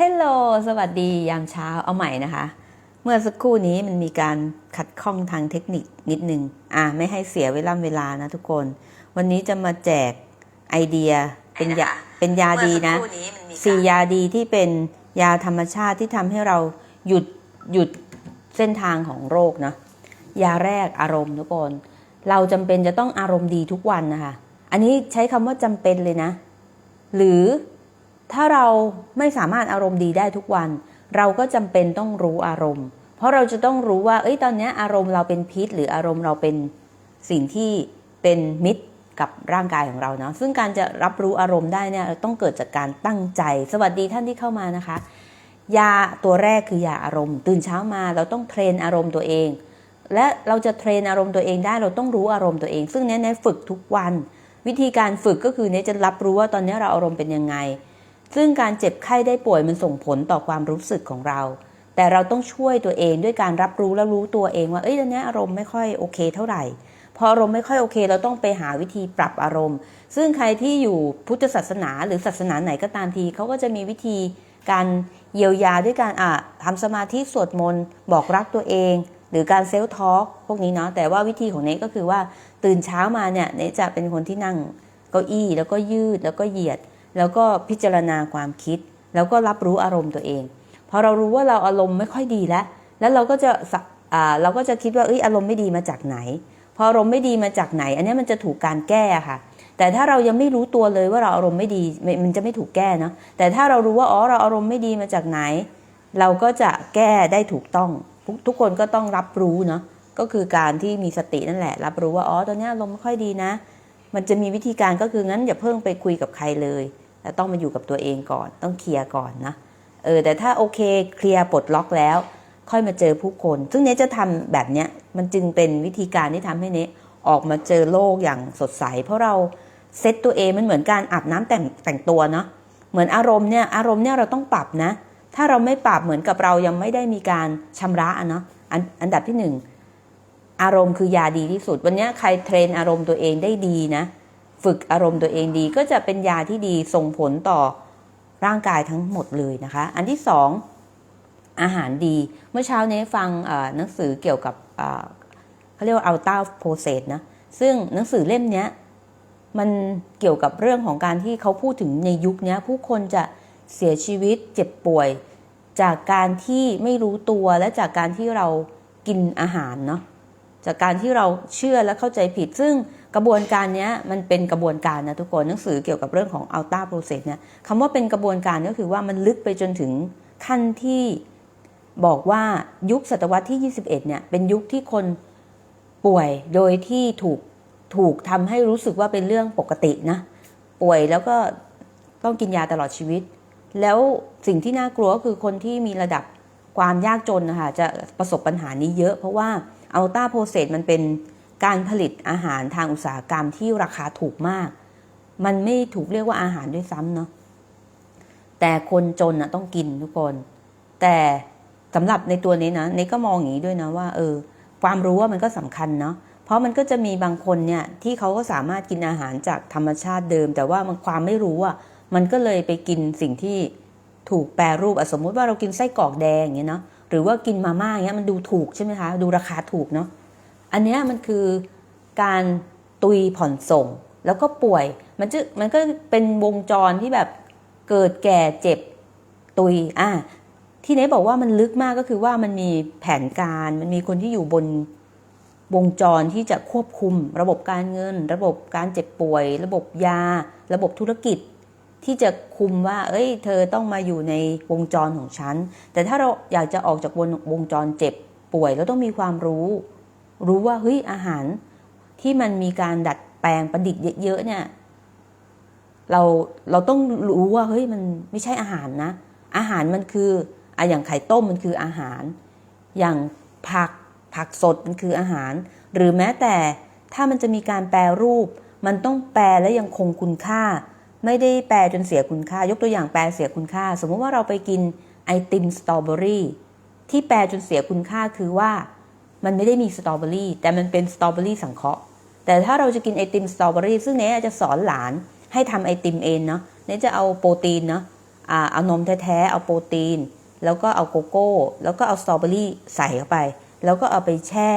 เฮลโลสวัสดียามเช้าเอาใหม่นะคะ เมื่อสักครู่นี้มันมีการขัดข้องทางเทคนิคนิดนึง อะไม่ให้เสียเวลาเวลานะทุกคน วันนี้จะมาแจกไอเดียเป็นยาเป็นยาดีนะสี่ยาดีที่เป็นยาธรรมชาติที่ทำให้เราหยุดหยุดเส้นทางของโรคนะยาแรกอารมณ์ทุกคน เราจำเป็นจะต้องอารมณ์ดีทุกวันนะคะ อันนี้ใช้คำว่าจำเป็นเลยนะ หรือ ถ้าเราไม่สามารถอารมณ์ดีได้ทุกวัน เราก็จำเป็นต้องรู้อารมณ์ เพราะเราจะต้องรู้ว่า เอ้ยตอนนี้อารมณ์เราเป็นพิษ หรืออารมณ์เราเป็นสิ่งที่เป็นมิตรกับร่างกายของเราเนาะซึ่งการจะรับรู้อารมณ์ได้เนี่ยต้องเกิดจากการตั้งใจ สวัสดีท่านที่เข้ามานะคะ ยาตัวแรกคือยาอารมณ์ ตื่นเช้ามาเราต้องเทรนอารมณ์ตัวเอง และเราจะเทรนอารมณ์ตัวเองได้เราต้องรู้อารมณ์ตัวเอง ซึ่งเนี้ยเนฝึกทุกวัน วิธีการฝึกก็คือเนี้ยจะรับรู้ว่าตอนนี้เราอารมณ์เป็นยังไง ซึ่งการเจ็บไข้ได้ป่วยมันส่งผลต่อความรู้สึกของเรา แต่เราต้องช่วยตัวเองด้วยการรับรู้และรู้ตัวเองว่า เอ้ยตอนนี้อารมณ์ไม่ค่อยโอเคเท่าไหร่ พออารมณ์ไม่ค่อยโอเค เราต้องไปหาวิธีปรับอารมณ์ ซึ่งใครที่อยู่พุทธศาสนาหรือศาสนาไหนก็ตามทีเขาก็จะมีวิธีการเยียวยาด้วยการอะทำสมาธิสวดมนต์บอกรักตัวเอง หรือการเซลฟ์ทอล์กพวกนี้เนาะแต่ว่าวิธีของเนก็คือว่าตื่นเช้ามาเนี่ยเนจะเป็นคนที่นั่งเก้าอี้แล้วก็ยืดแล้วก็เหยียด แล้วก็พิจารณาความคิด แล้วก็รับรู้อารมณ์ตัวเอง พอเรารู้ว่าเราอารมณ์ไม่ค่อยดีแล้ว แล้วเราก็จะสะอ่าเราก็จะคิดว่าเอ้ยอารมณ์ไม่ดีมาจากไหน พออารมณ์ไม่ดีมาจากไหน อันนี้มันจะถูกการแก้ค่ะ แต่ถ้าเรายังไม่รู้ตัวเลยว่าเราอารมณ์ไม่ดีมันจะไม่ถูกแก้เนาะแต่ถ้าเรารู้ว่าอ๋อเราอารมณ์ไม่ดีมาจากไหน เราก็จะแก้ได้ถูกต้องทุกทุกคนก็ต้องรับรู้เนาะก็คือการที่มีสตินั่นแหละ รับรู้ว่าอ๋อตอนนี้อารมณ์ไม่ค่อยดีนะ มันจะมีวิธีการก็คืองั้นอย่าเพิ่งไปคุยกับใครเลยแต่ต้องมาอยู่กับตัวเองก่อน ต้องเคลียร์ก่อนนะเออแต่ถ้าโอเคเคลียร์ปลดล็อกแล้ว ค่อยมาเจอผู้คน ซึ่งเนี้ยจะทำแบบเนี้ยมันจึงเป็นวิธีการที่ทำให้เนี้ยออกมาเจอโลกอย่างสดใส เพราะเราเซตตัวเองมันเหมือนการอาบน้ำแต่งแต่งตัวเนาะเหมือนอารมณ์เนี่ยอารมณ์เนี่ยเราต้องปรับนะ ถ้าเราไม่ปรับเหมือนกับเรายังไม่ได้มีการชำระอะเนาะอันอันดับที่หนึ่ง อารมณ์คือยาดีที่สุด วันนี้ใครเทรนอารมณ์ตัวเองได้ดีนะ ฝึกอารมณ์ตัวเองดีก็จะเป็นยาที่ดีส่งผลต่อร่างกายทั้งหมดเลยนะคะ อันที่สองอาหารดี เมื่อเช้านี้ฟังหนังสือเกี่ยวกับเขาเรียกว่าอัลต้าโปรเซสนะ ซึ่งหนังสือเล่มนี้มันเกี่ยวกับเรื่องของการที่เขาพูดถึงในยุคนี้ผู้คนจะเสียชีวิตเจ็บป่วย จากการที่ไม่รู้ตัวและจากการที่เรากินอาหารเนาะ จากการที่เราเชื่อและเข้าใจผิด ซึ่งกระบวนการนี้มันเป็นกระบวนการนะทุกคนหนังสือเกี่ยวกับเรื่องของ Ultra Process เนี่ยคำว่าเป็นกระบวนการก็คือว่ามันลึกไปจนถึงขั้นที่บอกว่ายุคศตวรรษที่ 21 เนี่ยเป็นยุคที่คนป่วยโดยที่ถูกถูกทำให้รู้สึกว่าเป็นเรื่องปกตินะ ป่วยแล้วก็ต้องกินยาตลอดชีวิต แล้วสิ่งที่น่ากลัวก็คือคนที่มีระดับ ความยากจนนะคะจะประสบปัญหานี้เยอะ เพราะว่าอัลต้าโปรเซสมันเป็นการผลิตอาหารทางอุตสาหกรรมที่ราคาถูกมาก มันไม่ถูกเรียกว่าอาหารด้วยซ้ำเนาะแต่คนจนนะต้องกินทุกคน แต่สำหรับในตัวนี้นะในก็มองอย่างนี้ด้วยนะว่าเออความรู้ว่ามันก็สำคัญเนาะเพราะมันก็จะมีบางคนเนี่ยที่เขาก็สามารถกินอาหารจากธรรมชาติเดิม แต่ว่ามันความไม่รู้อะมันก็เลยไปกินสิ่งที่ ถูกแปรรูปสมมุติว่าเรากินไส้กรอกแดงอย่างเงี้ยเนาะหรือว่ากินมาม่าอย่างเงี้ยมันดูถูกใช่ไหมคะดูราคาถูกเนาะอันเนี้ยมันคือการตุยผ่อนส่ง แล้วก็ป่วยมันจะมันก็เป็นวงจรที่แบบเกิดแก่เจ็บตุยอะที่เนบอกว่ามันลึกมากก็คือว่ามันมีแผนการมันมีคนที่อยู่บนวงจรที่จะควบคุม ระบบการเงิน ระบบการเจ็บป่วย ระบบยา ระบบธุรกิจ ที่จะคุมว่า เอ้ย เธอต้องมาอยู่ในวงจรของฉัน แต่ถ้าเราอยากจะออกจากวงวงจรเจ็บป่วยเราต้องมีความรู้ รู้ว่าเฮ้ยอาหารที่มันมีการดัดแปลงประดิษฐ์เยอะๆเนี่ย เราเราต้องรู้ว่าเฮ้ยมันไม่ใช่อาหารนะ อาหารมันคืออะอย่างไข่ต้มมันคืออาหาร อย่างผักผักสดมันคืออาหาร หรือแม้แต่ถ้ามันจะมีการแปรรูป มันต้องแปรและยังคงคุณค่า ไม่ได้แปรจนเสียคุณค่า ยกตัวอย่างแปรเสียคุณค่า สมมติว่าเราไปกินไอติมสตรอเบอรี่ที่แปรจนเสียคุณค่าคือว่ามันไม่ได้มีสตรอเบอรี่แต่มันเป็นสตรอเบอรี่สังเคราะห์ แต่ถ้าเราจะกินไอติมสตรอเบอรี่ซึ่งเนี้ยจะสอนหลานให้ทำไอติมเองเนาะเน้จะเอาโปรตีนเนาะเอานมแท้ๆเอาโปรตีน แล้วก็เอาโกโก้ แล้วก็เอาสตรอเบอรี่ใส่เข้าไป แล้วก็เอาไปแช่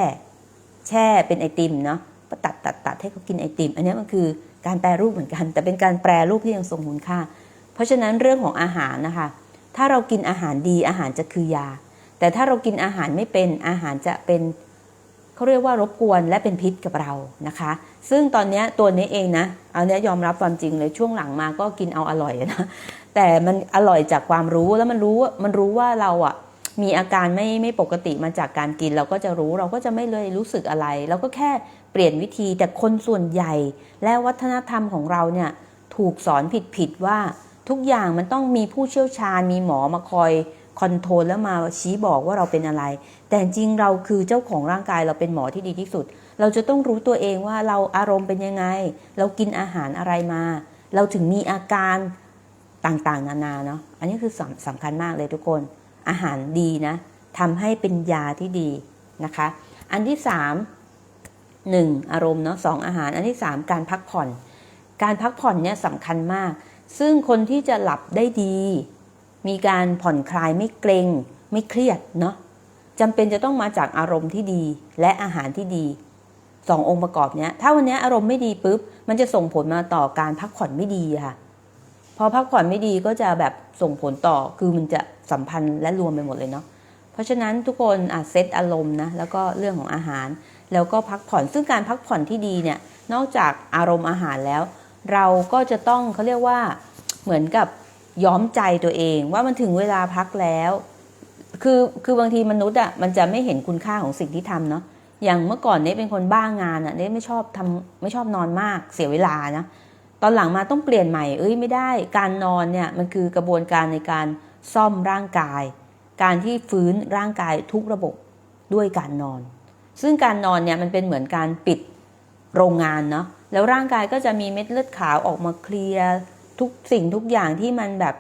แช่เป็นไอติมเนาะก็ตัดตัดตัดให้เขากินไอติม อันนี้มันคือ การแปรรูปเหมือนกัน แต่เป็นการแปรรูปที่ยังทรงคุณค่า เพราะฉะนั้นเรื่องของอาหารนะคะ ถ้าเรากินอาหารดีอาหารจะคือยา แต่ถ้าเรากินอาหารไม่เป็นอาหารจะเป็นเขาเรียกว่ารบกวนและเป็นพิษกับเรานะคะ ซึ่งตอนนี้ตัวนี้เองนะเอาเนี้ยยอมรับความจริงเลยช่วงหลังมาก็กินเอาอร่อยนะแต่มันอร่อยจากความรู้แล้วมันรู้ว่ามันรู้ว่าเราอะ มีอาการไม่ไม่ปกติมาจากการกิน เราก็จะรู้เราก็จะไม่เลยรู้สึกอะไร เราก็แค่เปลี่ยนวิธีแต่คนส่วนใหญ่ และวัฒนธรรมของเราเนี่ยถูกสอนผิดผิดๆว่าทุกอย่างมันต้องมีผู้เชี่ยวชาญมีหมอมาคอยคอนโทรลแล้วมาชี้บอกว่าเราเป็นอะไร แต่จริงเราคือเจ้าของร่างกายเราเป็นหมอที่ดีที่สุด เราจะต้องรู้ตัวเองว่าเราอารมณ์เป็นยังไง เรากินอาหารอะไรมา เราถึงมีอาการต่างๆ นานาเนาะอันนี้คือสำสำคัญมากเลยทุกคน อาหารดีนะทำให้เป็นยาที่ดีนะคะ อันที่สามหนึ่งอารมณ์เนาะสองอาหาร อันที่สามการพักผ่อน การพักผ่อนเนี่ยสำคัญมาก ซึ่งคนที่จะหลับได้ดี มีการผ่อนคลายไม่เกรงไม่เครียดเนาะจำเป็นจะต้องมาจากอารมณ์ที่ดีและอาหารที่ดีสององค์ประกอบเนี้ยถ้าวันนี้อารมณ์ไม่ดีปุ๊บ มันจะส่งผลมาต่อการพักผ่อนไม่ดีค่ะ พอพักผ่อนไม่ดีก็จะแบบส่งผลต่อคือมันจะสัมพันธ์และรวมไปหมดเลยเนาะเพราะฉะนั้นทุกคนอะเซตอารมณ์นะแล้วก็เรื่องของอาหาร แล้วก็พักผ่อนซึ่งการพักผ่อนที่ดีเนี่ยนอกจากอารมณ์อาหารแล้ว เราก็จะต้องเขาเรียกว่าเหมือนกับย้อมใจตัวเองว่ามันถึงเวลาพักแล้ว คือคือบางทีมนุษย์อะมันจะไม่เห็นคุณค่าของสิ่งที่ทำเนาะอย่างเมื่อก่อนเนี่ยเป็นคนบ้างานอะเนี่ยไม่ชอบทำไม่ชอบนอนมากเสียเวลานะ ตอนหลังมาต้องเปลี่ยนใหม่ เอ้ยไม่ได้ การนอนเนี่ยมันคือกระบวนการในการซ่อมร่างกาย การที่ฟื้นร่างกายทุกระบบด้วยการนอน ซึ่งการนอนเนี่ยมันเป็นเหมือนการปิดโรงงานเนาะ แล้วร่างกายก็จะมีเม็ดเลือดขาวออกมาเคลียร์ทุกสิ่งทุกอย่างที่มันแบบ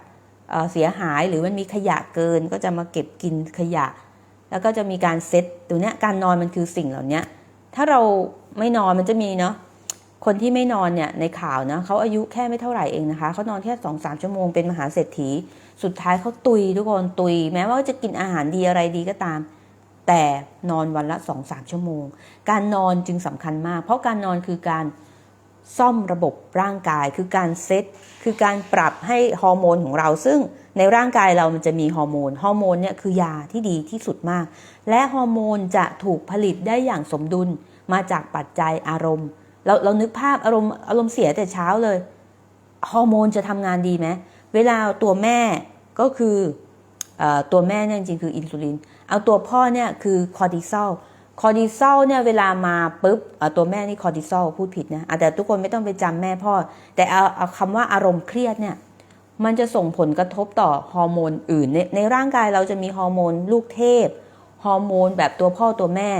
เเสียหายหรือมันมีขยะเกินก็จะมาเก็บกินขยะ แล้วก็จะมีการเซตตัวเนี้ยการนอนมันคือสิ่งเหล่านี้ถ้าเราไม่นอนมันจะมีเนาะ คนที่ไม่นอนเนี่ยในข่าวนะเขาอายุแค่ไม่เท่าไหร่เองนะคะเขานอนแค่สองสามชั่วโมงเป็นมหาเศรษฐี สุดท้ายเขาตุยทุกคนตุย แม้ว่าจะกินอาหารดีอะไรดีก็ตาม แต่นอนวันละสองสามชั่วโมง การนอนจึงสำคัญมาก เพราะการนอนคือการซ่อมระบบร่างกายคือการเซตคือการปรับให้ฮอร์โมนของเรา ซึ่งในร่างกายเรามันจะมีฮอร์โมนฮอร์โมนเนี่ยคือยาที่ดีที่สุดมาก และฮอร์โมนจะถูกผลิตได้อย่างสมดุลมาจากปัจจัยอารมณ์ เราเรานึกภาพอารมณ์อารมณ์เสียแต่เช้าเลย ฮอร์โมนจะทำงานดีไหมเวลาตัวแม่ก็คืออตัวแม่เนี่ยจริงคืออินซูลิน เอาตัวพ่อเนี่ยคือคอร์ติซอล คอร์ติซอลเนี่ยเวลามาปุ๊บตัวแม่นี่คอร์ติซอลพูดผิดนะแต่ทุกคนไม่ต้องไปจำแม่พ่อ แต่เอาเอาคำว่าอารมณ์เครียดเนี่ยมันจะส่งผลกระทบต่อฮอร์โมนอื่นในในร่างกายเราจะมีฮอร์โมนลูกเทพ ฮอร์โมนแบบตัวพ่อตัวแม่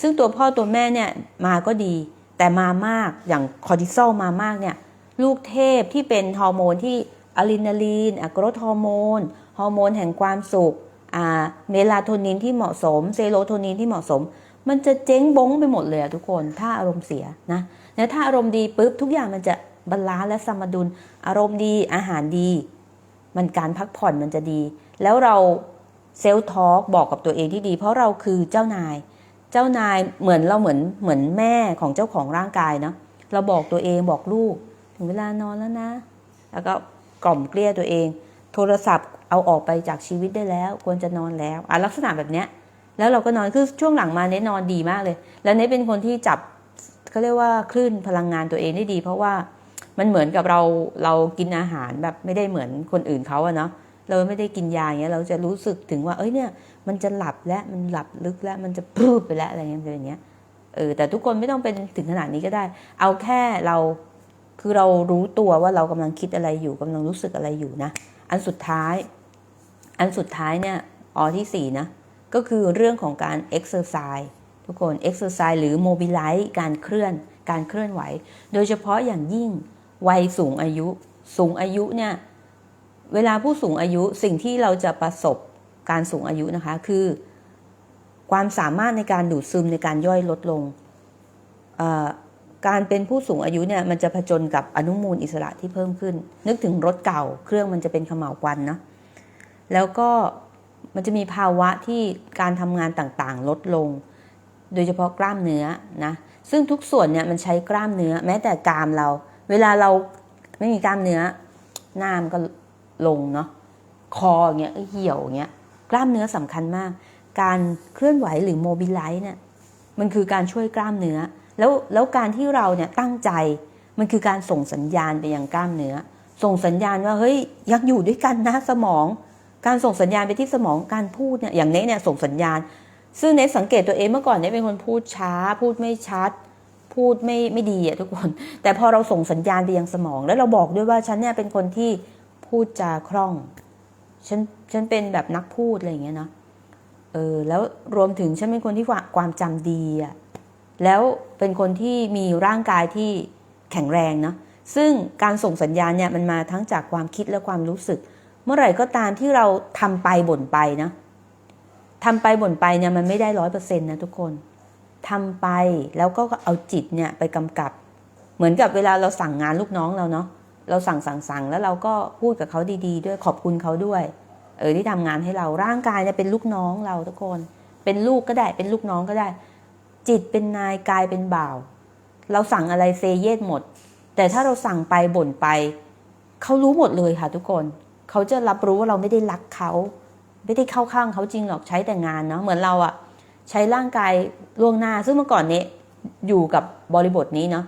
ซึ่งตัวพ่อตัวแม่เนี่ยมาก็ดี แต่มามากอย่างคอร์ติซอลมามากเนี่ยลูกเทพที่เป็นฮอร์โมนที่อะดรีนาลีนอะโกรทฮอร์โมนฮอร์โมนแห่งความสุขอ่าเมลาโทนินที่เหมาะสม เซโรโทนินที่เหมาะสม มันจะเจ๊งบงไปหมดเลยอะทุกคน ถ้าอารมณ์เสียนะแล้วถ้าอารมณ์ดีปุ๊บทุกอย่างมันจะบาลานซ์และสมดุล อารมณ์ดีอาหารดี มันการพักผ่อนมันจะดี แล้วเราเซลทอ l k บอกกับตัวเองที่ดี เพราะเราคือเจ้านาย เจ้านายเหมือนเราเหมือนเหมือนแม่ของเจ้าของร่างกายเนาะเราบอกตัวเองบอกลูก ถึงเวลานอนแล้วนะ แล้วก็กล่อมเกลี้ยตัวเอง โทรศัพท์เอาออกไปจากชีวิตได้แล้ว ควรจะนอนแล้วอะลักษณะแบบเนี้ยแล้วเราก็นอนคือช่วงหลังมาเน้นนอนดีมากเลย แล้วเน้เป็นคนที่จับเขาเรียกว่าคลื่นพลังงานตัวเองได้ดี เพราะว่ามันเหมือนกับเราเรากินอาหารแบบไม่ได้เหมือนคนอื่นเขาอะเนาะ เราไม่ได้กินยาอย่างเงี้ยเราจะรู้สึกถึงว่า เอ้ยเนี่ย มันจะหลับและมันหลับลึกแล้วมันจะพรูดไปแล้วอะไรเงี้ยมันจะเป็นอย่างเงี้ยเออแต่ทุกคนไม่ต้องเป็นถึงขนาดนี้ก็ได้ เอาแค่เราคือเรารู้ตัวว่าเรากำลังคิดอะไรอยู่กำลังรู้สึกอะไรอยู่นะ อันสุดท้าย อันสุดท้ายเนี่ยออที่สี่นะก็คือเรื่องของการ exercise ทุกคน exercise หรือ mobilize การเคลื่อนการเคลื่อนไหว โดยเฉพาะอย่างยิ่งวัยสูงอายุ สูงอายุเนี่ย เวลาผู้สูงอายุสิ่งที่เราจะประสบการสูงอายุนะคะ คือ ความสามารถในการดูดซึมในการย่อยลดลง การเป็นผู้สูงอายุเนี่ยมันจะผจญกับอนุมูลอิสระที่เพิ่มขึ้น นึกถึงรถเก่า เครื่องมันจะเป็นเขม่าวควันเนาะแล้วก็มันจะมีภาวะที่การทำงานต่างๆ ลดลง โดยเฉพาะกล้ามเนื้อนะซึ่งทุกส่วนเนี่ยมันใช้กล้ามเนื้อ แม้แต่กรามเรา เวลาเราไม่มีกล้ามเนื้อหน้ามันก็ ลงเนาะคออย่างเงี้ยเหี่ยวอย่างเงี้ยกล้ามเนื้อสำคัญมาก การเคลื่อนไหวหรือโมบิลไลซ์เนี่ยมันคือการช่วยกล้ามเนื้อ แล้วแล้วการที่เราเนี่ยตั้งใจมันคือการส่งสัญญาณไปยังกล้ามเนื้อ ส่งสัญญาณว่าเฮ้ยยังอยู่ด้วยกันนะสมอง การส่งสัญญาณไปที่สมองการพูดเนี่ยอย่างเนี้เนี่ยส่งสัญญาณ ซึ่งเนสังเกตตัวเองเมื่อก่อนเนี่ยเป็นคนพูดช้า พูดไม่ชัด พูดไม่ไม่ดีอะทุกคน แต่พอเราส่งสัญญาณไปยังสมอง แล้วเราบอกด้วยว่าฉันเนี่ยเป็นคนที่ พูดจาคล่อง ฉันฉันเป็นแบบนักพูดอะไรอย่างเงี้ยเนาะเออแล้วรวมถึงฉันเป็นคนที่ความจำดีอะแล้วเป็นคนที่มีร่างกายที่แข็งแรงเนาะซึ่งการส่งสัญญาณเนี่ยมันมาทั้งจากความคิดและความรู้สึก เมื่อไหร่ก็ตามที่เราทำไปบ่นไปนะทำไปบ่นไปเนี่ยมันไม่ได้ร้อยเปอร์เซ็นต์นะทุกคนทำไปแล้วก็เอาจิตเนี่ยไปกำกับ เหมือนกับเวลาเราสั่งงานลูกน้องเราเนาะ เราสั่งสั่งสั่งแล้วเราก็พูดกับเขาดีๆ ด้วยขอบคุณเขาด้วย เออที่ทำงานให้เราร่างกายเนี่ยเป็นลูกน้องเราทุกคน เป็นลูกก็ได้เป็นลูกน้องก็ได้ จิตเป็นนายกายเป็นบ่าว เราสั่งอะไรเซเยสหมด แต่ถ้าเราสั่งไปบ่นไป เขารู้หมดเลยค่ะทุกคนเขาจะรับรู้ว่าเราไม่ได้รักเขาไม่ได้เข้าข้างเขาจริงหรอกใช้แต่งานเนาะเหมือนเราอะใช้ร่างกายล่วงหน้า ซึ่งเมื่อก่อนเนี้อยู่กับบริบทนี้เนาะ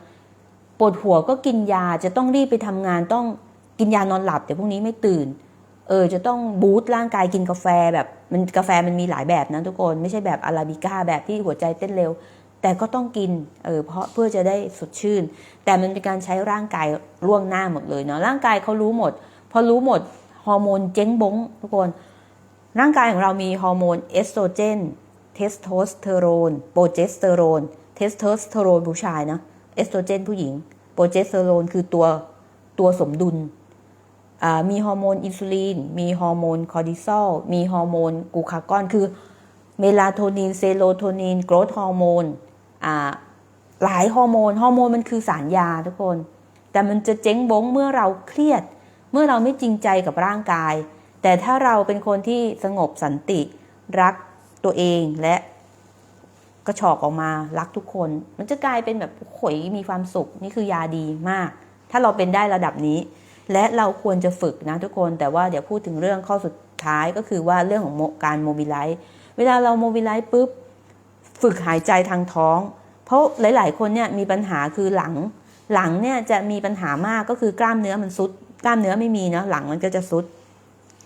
ปวดหัวก็กินยาจะต้องรีบไปทำงานต้องกินยานอนหลับเดี๋ยวพรุ่งนี้ไม่ตื่น เออจะต้องบูตร่างกายกินกาแฟแบบมันกาแฟมันมีหลายแบบนะทุกคนไม่ใช่แบบอาราบิก้าแบบที่หัวใจเต้นเร็ว แต่ก็ต้องกินเออเพราะเพื่อจะได้สดชื่น แต่มันเป็นการใช้ร่างกายล่วงหน้าหมดเลยเนาะร่างกายเขารู้หมด พอรู้หมดฮอร์โมนเจ๊งบงทุกคน ร่างกายของเรามีฮอร์โมนเอสโตรเจนเทสโทสเตอโรนโปรเจสเตอโรนเทสโทสเตอโรนผู้ชายนะ เอสโตรเจนผู้หญิง โปรเจสเตอโรนคือตัวตัวสมดุล มีฮอร์โมนอินซูลิน มีฮอร์โมนคอร์ติซอล มีฮอร์โมนกูคากอน คือเมลาโทนิน เซโรโทนิน โกรทฮอร์โมน หลายฮอร์โมน ฮอร์โมนมันคือสารยาทุกคน แต่มันจะเจ๊งบงเมื่อเราเครียด เมื่อเราไม่จริงใจกับร่างกาย แต่ถ้าเราเป็นคนที่สงบสันติ รักตัวเองและ กระชอกออกมารักทุกคน มันจะกลายเป็นแบบขยมีความสุขนี่คือยาดีมาก ถ้าเราเป็นได้ระดับนี้ และเราควรจะฝึกนะทุกคนแต่ว่าเดี๋ยวพูดถึงเรื่องข้อสุดท้ายก็คือว่าเรื่องของการโมบิลไลซ์เวลาเราโมบิลไลซ์ปุ๊บฝึกหายใจทางท้อง เพราะหลาย ๆ คนเนี่ยมีปัญหาคือหลัง หลังเนี่ยจะมีปัญหามากก็คือกล้ามเนื้อมันซุด กล้ามเนื้อไม่มีเนาะหลังมันก็จะซุด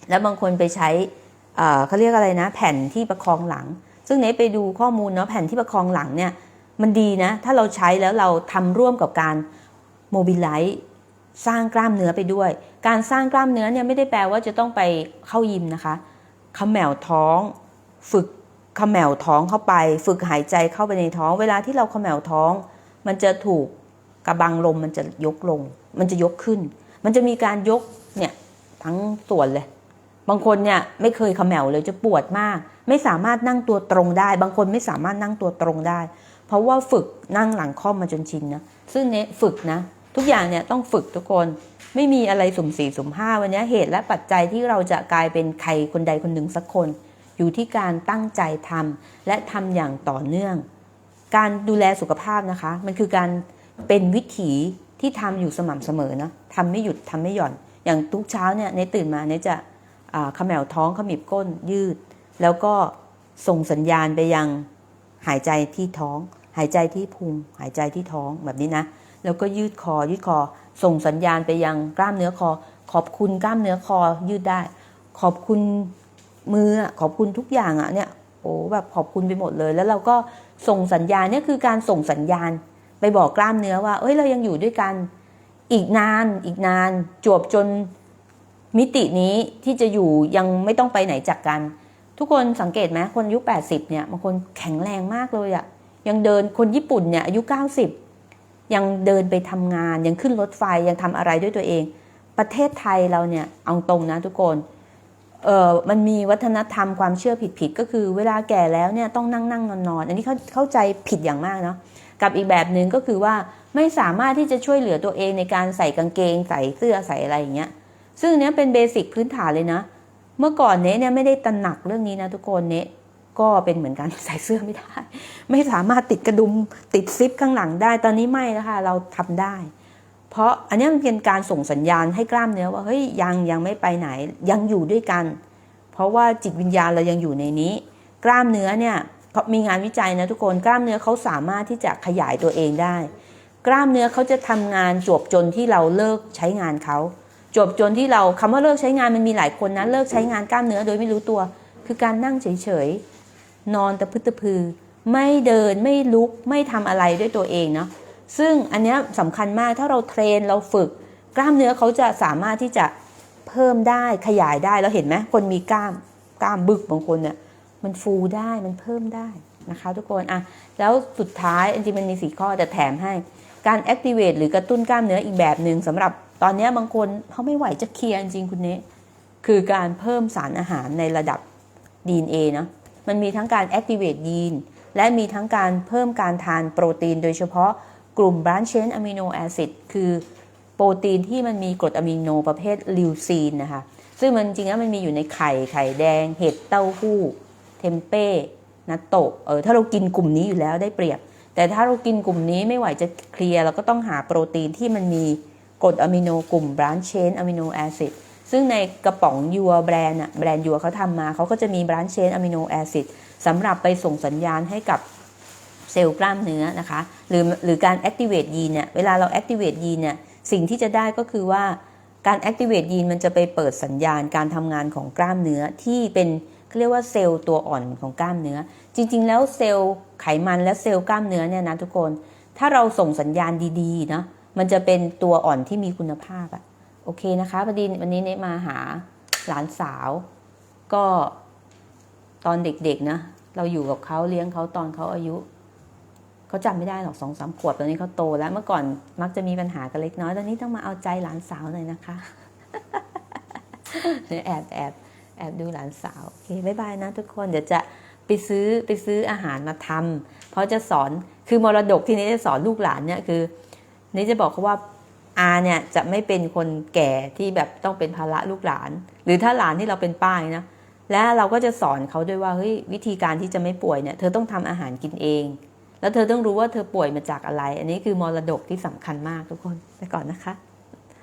แล้วบางคนไปใช้เขาเรียกอะไรนะ แผ่นที่ประคองหลัง ซึ่งเนไปดูข้อมูลเนาะแผ่นที่ประคองหลังเนี่ยมันดีนะ ถ้าเราใช้แล้วเราทำร่วมกับการโมบิลไลซ์สร้างกล้ามเนื้อไปด้วย การสร้างกล้ามเนื้อเนี่ยไม่ได้แปลว่าจะต้องไปเข้ายิมนะคะขมแมวท้อง ฝึกขมแมวท้องเข้าไป ฝึกหายใจเข้าไปในท้อง เวลาที่เราขมแมวท้อง มันจะถูกกระบังลมมันจะยกลง มันจะยกขึ้น มันจะมีการยกเนี่ยทั้งส่วนเลย บางคนเนี่ยไม่เคยขมแมวเลยจะปวดมาก ไม่สามารถนั่งตัวตรงได้ บางคนไม่สามารถนั่งตัวตรงได้ เพราะว่าฝึกนั่งหลังค่อมมาจนชินนะซึ่งเนี้ยฝึกนะ ทุกอย่างเนี่ยต้องฝึกทุกคนไม่มีอะไรสุ่มสี่สุ่มห้าวันนี้เหตุและปัจจัยที่เราจะกลายเป็นใครคนใดคนหนึ่งสักคน อยู่ที่การตั้งใจทำและทำอย่างต่อเนื่อง การดูแลสุขภาพนะคะ มันคือการเป็นวิถีที่ทำอยู่สม่ำเสมอนะทำไม่หยุดทำไม่หย่อน อย่างทุกเช้าเนี่ยในตื่นมาเนี่ยจะ ขมวท้องขมิบก้นยืด แล้วก็ส่งสัญญาณไปยังหายใจที่ท้อง หายใจที่พุงหายใจที่ท้องแบบนี้นะ แล้วก็ยืดคอยืดคอ ส่งสัญญาณไปยังกล้ามเนื้อคอ ขอบคุณกล้ามเนื้อคอยืดได้ ขอบคุณมือขอบคุณทุกอย่างอะเนี่ยโอ้แบบขอบคุณไปหมดเลย แล้วเราก็ส่งสัญญาณเนี่ยคือการส่งสัญญาณ ไปบอกกล้ามเนื้อว่า เอ้ยเรายังอยู่ด้วยกัน อีกนานอีกนาน จวบจน มิตินี้ที่จะอยู่ยังไม่ต้องไปไหนจากกัน ทุกคนสังเกตไหมคนอายุ 80 เนี่ยบางคนแข็งแรงมากเลยอะยังเดินคนญี่ปุ่นเนี่ยอายุ 90 ยังเดินไปทำงาน ยังขึ้นรถไฟยังทำอะไรด้วยตัวเอง ประเทศไทยเราเนี่ยเอาตรงนะทุกคนเออมันมีวัฒนธรรมความเชื่อผิดๆก็คือเวลาแก่แล้วเนี่ยต้องนั่งนั่งนอนนอนอันนี้เขาเข้าใจผิดอย่างมากเนาะกับอีกแบบหนึ่งก็คือว่าไม่สามารถที่จะช่วยเหลือตัวเองในการใส่กางเกง ใส่เสื้อใส่อะไรอย่างเงี้ย ซึ่งเนี้ยเป็นเบสิกพื้นฐานเลยนะ เมื่อก่อนเนี้ยเนี่ยไม่ได้ตระหนักเรื่องนี้นะทุกคนเนี้ยก็เป็นเหมือนกันใส่เสื้อไม่ได้ ไม่สามารถติดกระดุมติดซิปข้างหลังได้ ตอนนี้ไม่แล้วค่ะเราทำได้ เพราะอันนี้มันเป็นการส่งสัญญาณให้กล้ามเนื้อว่าเฮ้ยยังยังไม่ไปไหนยังอยู่ด้วยกัน เพราะว่าจิตวิญญาณเรายังอยู่ในนี้ กล้ามเนื้อเนี่ยเขามีงานวิจัยนะทุกคนกล้ามเนื้อเขาสามารถที่จะขยายตัวเองได้ กล้ามเนื้อเขาจะทำงานจวบจนที่เราเลิกใช้งานเขา จบจนที่เราคำว่าเลิกใช้งานมันมีหลายคนนะเลิกใช้งานกล้ามเนื้อโดยไม่รู้ตัว คือการนั่งเฉยๆนอนตะพึตะพือ ไม่เดินไม่ลุกไม่ทำอะไรด้วยตัวเองเนาะซึ่งอันนี้ยสำคัญมากถ้าเราเทรนเราฝึก กล้ามเนื้อเขาจะสามารถที่จะเพิ่มได้ขยายได้แล้วเห็นไหมคนมีกล้ามกล้ามบึกบางคนเนี่ยมันฟูได้มันเพิ่มได้นะคะ ทุกคนอะแล้วสุดท้ายจริงๆมันมีสี่ข้อแต่แถมให้การ activate หรือกระตุ้นกล้ามเนื้ออีกแบบหนึ่งสำหรับ ตอนนี้บางคนเขาไม่ไหวจะเคลียร์จริงคุณเนะคือการเพิ่มสารอาหารในระดับ DNA เนาะมันมีทั้งการ activate ยีนและมีทั้งการเพิ่มการทานโปรตีน โดยเฉพาะกลุ่ม branch chain amino acid คือโปรตีนที่มันมีกรดอะมิโนประเภทลิวซีนนะคะ ซึ่งมันจริงๆแล้วมันมีอยู่ในไข่ไข่แดง เห็ดเต้าหู้ เทมเป้นัตโตะเออถ้าเรากินกลุ่มนี้อยู่แล้วได้เปรียบ แต่ถ้าเรากินกลุ่มนี้ไม่ไหวจะเคลียร์เราก็ต้องหาโปรตีนที่มันมี กรดอะมิโนกลุ่ม branch chain amino acid ซึ่งในกระป๋องยัวแบรนด์อะแบรนด์ยัวเขาทำมาเขาก็จะมี branch chain amino acid สำหรับไปส่งสัญญาณให้กับเซลล์กล้ามเนื้อนะคะ หรือหรือการ activate ยีนเนี่ยเวลาเรา activate ยีนเนี่ยสิ่งที่จะได้ก็คือว่าการ activate ยีนมันจะไปเปิดสัญญาณการทำงานของกล้ามเนื้อที่เป็นเขาเรียกว่าเซลล์ตัวอ่อนของกล้ามเนื้อ จริง ๆ แล้วเซลล์ไขมันและเซลล์กล้ามเนื้อเนี่ยนะทุกคน ถ้าเราส่งสัญญาณดีๆเนาะ มันจะเป็นตัวอ่อนที่มีคุณภาพอะโอเคนะคะพอดีวันนี้เนมาหาหลานสาว ก็ตอนเด็กๆนะเราอยู่กับเขาเลี้ยงเขาตอนเขาอายุเขาจำไม่ได้หรอกสองสามขวบตอนนี้เขาโตแล้วเมื่อก่อนมักจะมีปัญหากันเล็กน้อยตอนนี้ต้องมาเอาใจหลานสาวหน่อยนะคะแอบแอบแอบดูหลานสาวโอเคบายบายนะทุกคนเดี๋ยวจะไปซื้อไปซื้ออาหารมาทำเพราะจะสอนคือมรดกที่นี้จะสอนลูกหลานเนี่ยคือ นี่จะบอกเขาว่าอาเนี่ยจะไม่เป็นคนแก่ที่แบบต้องเป็นภาระลูกหลาน หรือถ้าหลานที่เราเป็นป้าเนี่ยนะและเราก็จะสอนเขาด้วยว่าเฮ้ยวิธีการที่จะไม่ป่วยเนี่ยเธอต้องทำอาหารกินเอง แล้วเธอต้องรู้ว่าเธอป่วยมาจากอะไร อันนี้คือมรดกที่สำคัญมากทุกคนไปก่อนนะคะ